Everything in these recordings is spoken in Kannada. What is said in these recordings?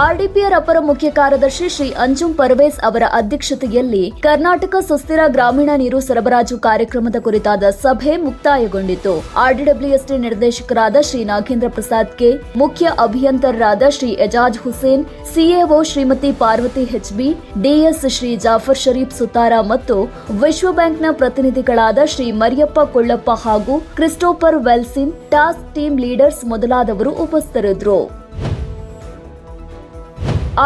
ಆರ್ಡಿಪಿಆರ್ ಅಪರ ಮುಖ್ಯ ಕಾರ್ಯದರ್ಶಿ ಶ್ರೀ ಅಂಜುಂ ಪರ್ವೇಸ್ ಅವರ ಅಧ್ಯಕ್ಷತೆಯಲ್ಲಿ ಕರ್ನಾಟಕ ಸುಸ್ಥಿರ ಗ್ರಾಮೀಣ ನೀರು ಸರಬರಾಜು ಕಾರ್ಯಕ್ರಮದ ಕುರಿತಾದ ಸಭೆ ಮುಕ್ತಾಯಗೊಂಡಿತು. ಆರ್ಡಿಡಬ್ಲ್ಯೂಎಸ್ಟಿ ನಿರ್ದೇಶಕರಾದ ಶ್ರೀ ನಾಗೇಂದ್ರ ಪ್ರಸಾದ್ ಕೆ, ಮುಖ್ಯ ಅಭಿಯಂತರರಾದ Shri Ejaz Hussain, CAO Shrimati Parvati HB DS Shri Jafar Sharif Sutar ಮತ್ತು ವಿಶ್ವ ಬ್ಯಾಂಕ್ನ ಪ್ರತಿನಿಧಿಗಳಾದ ಶ್ರೀ ಮರಿಯಪ್ಪ ಕೊಳ್ಳಪ್ಪ ಹಾಗೂ Christopher Welsin, task team leaders ಮೊದಲಾದವರು ಉಪಸ್ಥಿತರಿದ್ದರು.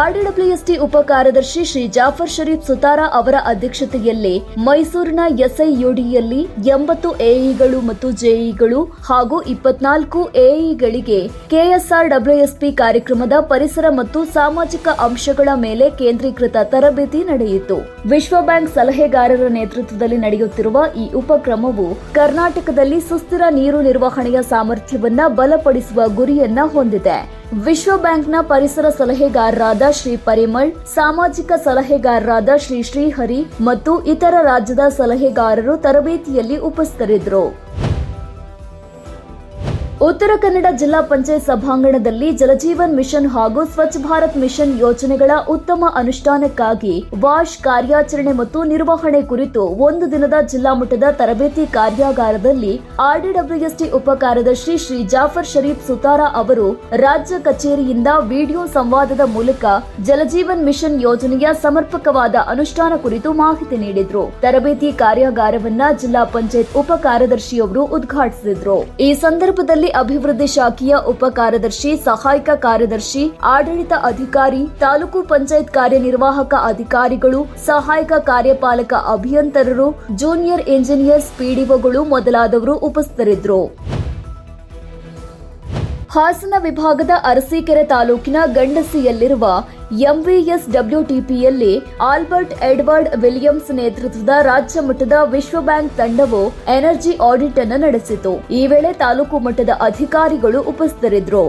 ಆರ್ಡಿಡಬ್ಲ್ಯೂಎಸ್ಟಿ ಉಪ ಕಾರ್ಯದರ್ಶಿ ಶ್ರೀ ಜಾಫರ್ ಶರೀಫ್ ಸುತಾರ ಅವರ ಅಧ್ಯಕ್ಷತೆಯಲ್ಲಿ ಮೈಸೂರಿನ ಎಸ್ಐಯುಡಿಯಲ್ಲಿ ಎಂಬತ್ತು ಎಇಗಳು ಮತ್ತು ಜೆಇಗಳು ಹಾಗೂ ಇಪ್ಪತ್ನಾಲ್ಕು ಎಇಗಳಿಗೆ ಕೆಎಸ್ಆರ್ ಡಬ್ಲ್ಯೂಎಸ್ಪಿ ಕಾರ್ಯಕ್ರಮದ ಪರಿಸರ ಮತ್ತು ಸಾಮಾಜಿಕ ಅಂಶಗಳ ಮೇಲೆ ಕೇಂದ್ರೀಕೃತ ತರಬೇತಿ ನಡೆಯಿತು. ವಿಶ್ವ ಬ್ಯಾಂಕ್ ಸಲಹೆಗಾರರ ನೇತೃತ್ವದಲ್ಲಿ ನಡೆಯುತ್ತಿರುವ ಈ ಉಪಕ್ರಮವು ಕರ್ನಾಟಕದಲ್ಲಿ ಸುಸ್ಥಿರ ನೀರು ನಿರ್ವಹಣೆಯ ಸಾಮರ್ಥ್ಯವನ್ನು ಬಲಪಡಿಸುವ ಗುರಿಯನ್ನ ಹೊಂದಿದೆ. ವಿಶ್ವ ಬ್ಯಾಂಕ್ನ ಪರಿಸರ ಸಲಹೆಗಾರರಾದ ಶ್ರೀ ಪರಿಮಳ್, ಸಾಮಾಜಿಕ ಸಲಹೆಗಾರರಾದ ಶ್ರೀ ಶ್ರೀಹರಿ ಮತ್ತು ಇತರ ರಾಜ್ಯದ ಸಲಹೆಗಾರರು ತರಬೇತಿಯಲ್ಲಿ ಉಪಸ್ಥಿತರಿದ್ದರು. ಉತ್ತರ ಕನ್ನಡ ಜಿಲ್ಲಾ ಪಂಚಾಯತ್ ಸಭಾಂಗಣದಲ್ಲಿ ಜಲಜೀವನ್ ಮಿಷನ್ ಹಾಗೂ ಸ್ವಚ್ಛ ಭಾರತ್ ಮಿಷನ್ ಯೋಜನೆಗಳ ಉತ್ತಮ ಅನುಷ್ಠಾನಕ್ಕಾಗಿ ವಾಶ್ ಕಾರ್ಯಾಚರಣೆ ಮತ್ತು ನಿರ್ವಹಣೆ ಕುರಿತು ಒಂದು ದಿನದ ಜಿಲ್ಲಾ ಮಟ್ಟದ ತರಬೇತಿ ಕಾರ್ಯಾಗಾರದಲ್ಲಿ ಆರ್ಡಿಡಬ್ಲ್ಯೂಎಸ್ಟಿ ಉಪ ಕಾರ್ಯದರ್ಶಿ ಶ್ರೀ ಜಾಫರ್ ಶರೀಫ್ ಸುತಾರ ಅವರು ರಾಜ್ಯ ಕಚೇರಿಯಿಂದ ವಿಡಿಯೋ ಸಂವಾದದ ಮೂಲಕ ಜಲಜೀವನ್ ಮಿಷನ್ ಯೋಜನೆಯ ಸಮರ್ಪಕವಾದ ಅನುಷ್ಠಾನ ಕುರಿತು ಮಾಹಿತಿ ನೀಡಿದ್ರು. ತರಬೇತಿ ಕಾರ್ಯಾಗಾರವನ್ನ ಜಿಲ್ಲಾ ಪಂಚಾಯತ್ ಉಪ ಕಾರ್ಯದರ್ಶಿಯವರು ಉದ್ಘಾಟಿಸಿದ್ರು. ಈ ಸಂದರ್ಭದಲ್ಲಿ ಅಭಿವೃದ್ಧಿ ಶಾಖೆಯ ಉಪ ಕಾರ್ಯದರ್ಶಿ, ಸಹಾಯಕ ಕಾರ್ಯದರ್ಶಿ, ಆಡಳಿತ ಅಧಿಕಾರಿ, ತಾಲೂಕು ಪಂಚಾಯತ್ ಕಾರ್ಯನಿರ್ವಾಹಕ ಅಧಿಕಾರಿಗಳು, ಸಹಾಯಕ ಕಾರ್ಯಪಾಲಕ ಅಭಿಯಂತರರು, ಜೂನಿಯರ್ ಇಂಜಿನಿಯರ್ಸ್, ಪಿಡಿಒಗಳು ಮೊದಲಾದವರು ಉಪಸ್ಥಿತರಿದ್ದರು. ಹಾಸನ ವಿಭಾಗದ ಅರಸೀಕೆರೆ ತಾಲೂಕಿನ ಗಂಡಸಿಯಲ್ಲಿರುವ ಎಂವಿಎಸ್ ಡಬ್ಲ್ಯೂಟಿಪಿಯಲ್ಲಿ ಆಲ್ಬರ್ಟ್ ಎಡ್ವರ್ಡ್ ವಿಲಿಯಮ್ಸ್ ನೇತೃತ್ವದ ರಾಜ್ಯ ಮಟ್ಟದ ವಿಶ್ವ ಬ್ಯಾಂಕ್ ತಂಡವು ಎನರ್ಜಿ ಆಡಿಟ್ ಅನ್ನು ನಡೆಸಿತು. ಈ ವೇಳೆ ತಾಲೂಕು ಮಟ್ಟದ ಅಧಿಕಾರಿಗಳು ಉಪಸ್ಥಿತರಿದ್ದರು.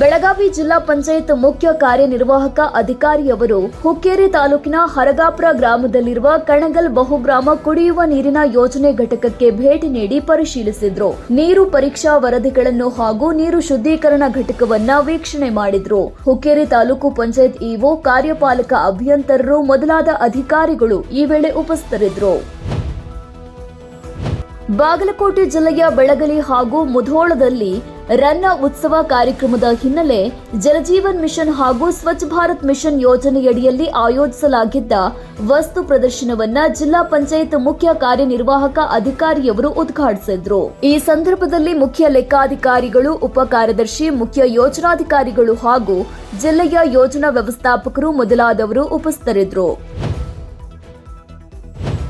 ಬೆಳಗಾವಿ ಜಿಲ್ಲಾ ಪಂಚಾಯತ್ ಮುಖ್ಯ ಕಾರ್ಯನಿರ್ವಾಹಕ ಅಧಿಕಾರಿಯವರು ಹುಕ್ಕೇರಿ ತಾಲೂಕಿನ ಹರಗಾಪುರ ಗ್ರಾಮದಲ್ಲಿರುವ ಕಣಗಲ್ ಬಹುಗ್ರಾಮ ಕುಡಿಯುವ ನೀರಿನ ಯೋಜನೆ ಘಟಕಕ್ಕೆ ಭೇಟಿ ನೀಡಿ ಪರಿಶೀಲಿಸಿದ್ರು. ನೀರು ಪರೀಕ್ಷಾ ವರದಿಗಳನ್ನು ಹಾಗೂ ನೀರು ಶುದ್ಧೀಕರಣ ಘಟಕವನ್ನ ವೀಕ್ಷಣೆ ಮಾಡಿದ್ರು. ಹುಕ್ಕೇರಿ ತಾಲೂಕು ಪಂಚಾಯತ್ ಇಒ, ಕಾರ್ಯಪಾಲಕ ಅಭಿಯಂತರರು, ಮೊದಲಾದ ಅಧಿಕಾರಿಗಳು ಈ ವೇಳೆ ಉಪಸ್ಥಿತರಿದ್ದರು ಬಾಗಲಕೋಟೆ ಜಿಲ್ಲೆಯ ಬೆಳಗಲಿ ಹಾಗೂ ಮುಧೋಳದಲ್ಲಿ ರನ್ನ ಉತ್ಸವ ಕಾರ್ಯಕ್ರಮದ ಹಿನ್ನೆಲೆ ಜಲಜೀವನ್ ಮಿಷನ್ ಹಾಗೂ ಸ್ವಚ್ಛ ಭಾರತ್ ಮಿಷನ್ ಯೋಜನೆಯಡಿಯಲ್ಲಿ ಆಯೋಜಿಸಲಾಗಿದ್ದ ವಸ್ತು ಪ್ರದರ್ಶನವನ್ನ ಜಿಲ್ಲಾ ಪಂಚಾಯತ್ ಮುಖ್ಯ ಕಾರ್ಯನಿರ್ವಾಹಕ ಅಧಿಕಾರಿಯವರು ಉದ್ಘಾಟಿಸಿದ್ರು. ಈ ಸಂದರ್ಭದಲ್ಲಿ ಮುಖ್ಯ ಲೆಕ್ಕಾಧಿಕಾರಿಗಳು, ಉಪ ಕಾರ್ಯದರ್ಶಿ, ಮುಖ್ಯ ಯೋಜನಾಧಿಕಾರಿಗಳು ಹಾಗೂ ಜಿಲ್ಲೆಯ ಯೋಜನಾ ವ್ಯವಸ್ಥಾಪಕರು ಮೊದಲಾದವರು ಉಪಸ್ಥಿತರಿದ್ದರು.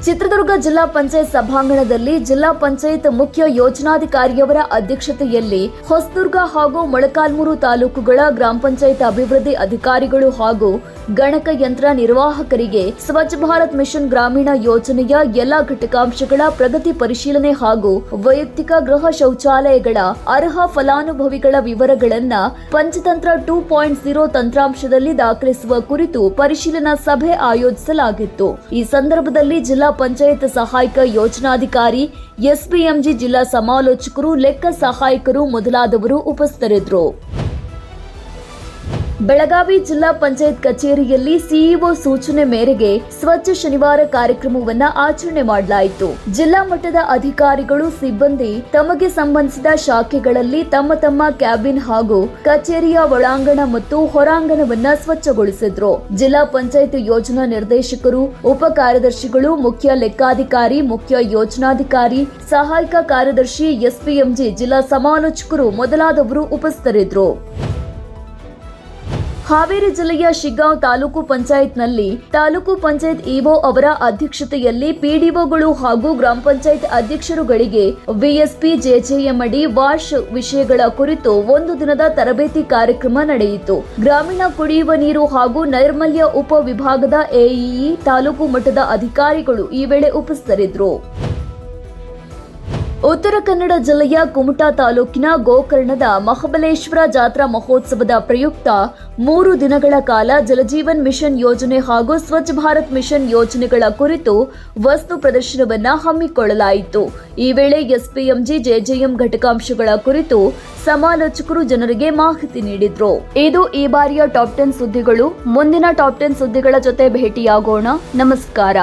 ಚಿತ್ರದುರ್ಗ ಜಿಲ್ಲಾ ಪಂಚಾಯತ್ ಸಭಾಂಗಣದಲ್ಲಿ ಜಿಲ್ಲಾ ಪಂಚಾಯತ್ ಮುಖ್ಯ ಯೋಜನಾಧಿಕಾರಿಯವರ ಅಧ್ಯಕ್ಷತೆಯಲ್ಲಿ ಹೊಸದುರ್ಗ ಹಾಗೂ ಮೊಳಕಾಲ್ಮೂರು ತಾಲೂಕುಗಳ ಗ್ರಾಮ ಪಂಚಾಯತ್ ಅಭಿವೃದ್ಧಿ ಅಧಿಕಾರಿಗಳು ಹಾಗೂ ಗಣಕಯಂತ್ರ ನಿರ್ವಾಹಕರಿಗೆ ಸ್ವಚ್ಛ ಭಾರತ್ ಮಿಷನ್ ಗ್ರಾಮೀಣ ಯೋಜನೆಯ ಎಲ್ಲಾ ಘಟಕಾಂಶಗಳ ಪ್ರಗತಿ ಪರಿಶೀಲನೆ ಹಾಗೂ ವೈಯಕ್ತಿಕ ಗೃಹ ಶೌಚಾಲಯಗಳ ಅರ್ಹ ಫಲಾನುಭವಿಗಳ ವಿವರಗಳನ್ನ ಪಂಚತಂತ್ರ ಟೂ ಪಾಯಿಂಟ್ ಜೀರೋ ತಂತ್ರಾಂಶದಲ್ಲಿ ದಾಖಲಿಸುವ ಕುರಿತು ಪರಿಶೀಲನಾ ಸಭೆ ಆಯೋಜಿಸಲಾಗಿತ್ತು. ಈ ಸಂದರ್ಭದಲ್ಲಿ ಜಿಲ್ಲಾ ಪಂಚಾಯತ್ ಸಹಾಯಕ ಯೋಜನಾಧಿಕಾರಿ ಎಸ್ಬಿಎಂಜಿ ಜಿಲ್ಲಾ ಸಮಾಲೋಚಕರು, ಲೆಕ್ಕ ಸಹಾಯಕರು ಮೊದಲಾದವರು ಉಪಸ್ಥಿತರಿದ್ದರು. ಬೆಳಗಾವಿ ಜಿಲ್ಲಾ ಪಂಚಾಯತ್ ಕಚೇರಿಯಲ್ಲಿ ಸಿಇಒ ಸೂಚನೆ ಮೇರೆಗೆ ಸ್ವಚ್ಛ ಶನಿವಾರ ಕಾರ್ಯಕ್ರಮವನ್ನ ಆಚರಣೆ ಮಾಡಲಾಯಿತು. ಜಿಲ್ಲಾ ಮಟ್ಟದ ಅಧಿಕಾರಿಗಳು, ಸಿಬ್ಬಂದಿ ತಮಗೆ ಸಂಬಂಧಿಸಿದ ಶಾಖೆಗಳಲ್ಲಿ ತಮ್ಮ ತಮ್ಮ ಕ್ಯಾಬಿನ್ ಹಾಗೂ ಕಚೇರಿಯ ಒಳಾಂಗಣ ಮತ್ತು ಹೊರಾಂಗಣವನ್ನ ಸ್ವಚ್ಛಗೊಳಿಸಿದ್ರು. ಜಿಲ್ಲಾ ಪಂಚಾಯತ್ ಯೋಜನಾ ನಿರ್ದೇಶಕರು, ಉಪ ಕಾರ್ಯದರ್ಶಿಗಳು, ಮುಖ್ಯ ಲೆಕ್ಕಾಧಿಕಾರಿ, ಮುಖ್ಯ ಯೋಜನಾಧಿಕಾರಿ, ಸಹಾಯಕ ಕಾರ್ಯದರ್ಶಿ, ಎಸ್ಪಿಎಂಜಿ, ಜಿಲ್ಲಾ ಸಮಾಲೋಚಕರು ಮೊದಲಾದವರು ಉಪಸ್ಥಿತರಿದ್ದರು. ಹಾವೇರಿ ಜಿಲ್ಲೆಯ ಶಿಗ್ಗಾಂವ್ ತಾಲೂಕು ಪಂಚಾಯತ್ನಲ್ಲಿ ತಾಲೂಕು ಪಂಚಾಯತ್ ಇಒ ಅವರ ಅಧ್ಯಕ್ಷತೆಯಲ್ಲಿ ಪಿಡಿಒಗಳು ಹಾಗೂ ಗ್ರಾಮ ಪಂಚಾಯತ್ ಅಧ್ಯಕ್ಷರುಗಳಿಗೆ ವಿಎಸ್ಪಿ ಜೆಜೆಎಂ ಅಡಿ ವಾಶ್ ವಿಷಯಗಳ ಕುರಿತು ಒಂದು ದಿನದ ತರಬೇತಿ ಕಾರ್ಯಕ್ರಮ ನಡೆಯಿತು. ಗ್ರಾಮೀಣ ಕುಡಿಯುವ ನೀರು ಹಾಗೂ ನೈರ್ಮಲ್ಯ ಉಪ ವಿಭಾಗದ ಎಇಇ ತಾಲೂಕು ಮಟ್ಟದ ಅಧಿಕಾರಿಗಳು ಈ ವೇಳೆ ಉಪಸ್ಥಿತರಿದ್ದರು. ಉತ್ತರ ಕನ್ನಡ ಜಿಲ್ಲೆಯ ಕುಮಟಾ ತಾಲೂಕಿನ ಗೋಕರ್ಣದ ಮಹಾಬಲೇಶ್ವರ ಜಾತ್ರಾ ಮಹೋತ್ಸವದ ಪ್ರಯುಕ್ತ ಮೂರು ದಿನಗಳ ಕಾಲ ಜಲಜೀವನ್ ಮಿಷನ್ ಯೋಜನೆ ಹಾಗೂ ಸ್ವಚ್ಛ ಭಾರತ್ ಮಿಷನ್ ಯೋಜನೆಗಳ ಕುರಿತು ವಸ್ತು ಪ್ರದರ್ಶನವನ್ನು ಹಮ್ಮಿಕೊಳ್ಳಲಾಯಿತು. ಈ ವೇಳೆ ಎಸ್ಪಿಎಂಜಿ, ಜೆಜೆಎಂ ಘಟಕಾಂಶಗಳ ಕುರಿತು ಸಮಾಲೋಚಕರು ಜನರಿಗೆ ಮಾಹಿತಿ ನೀಡಿದ್ರು. ಇದು ಈ ಬಾರಿಯ ಟಾಪ್ ಟೆನ್ ಸುದ್ದಿಗಳು. ಮುಂದಿನ ಟಾಪ್ ಟೆನ್ ಸುದ್ದಿಗಳ ಜೊತೆ ಭೇಟಿಯಾಗೋಣ. ನಮಸ್ಕಾರ.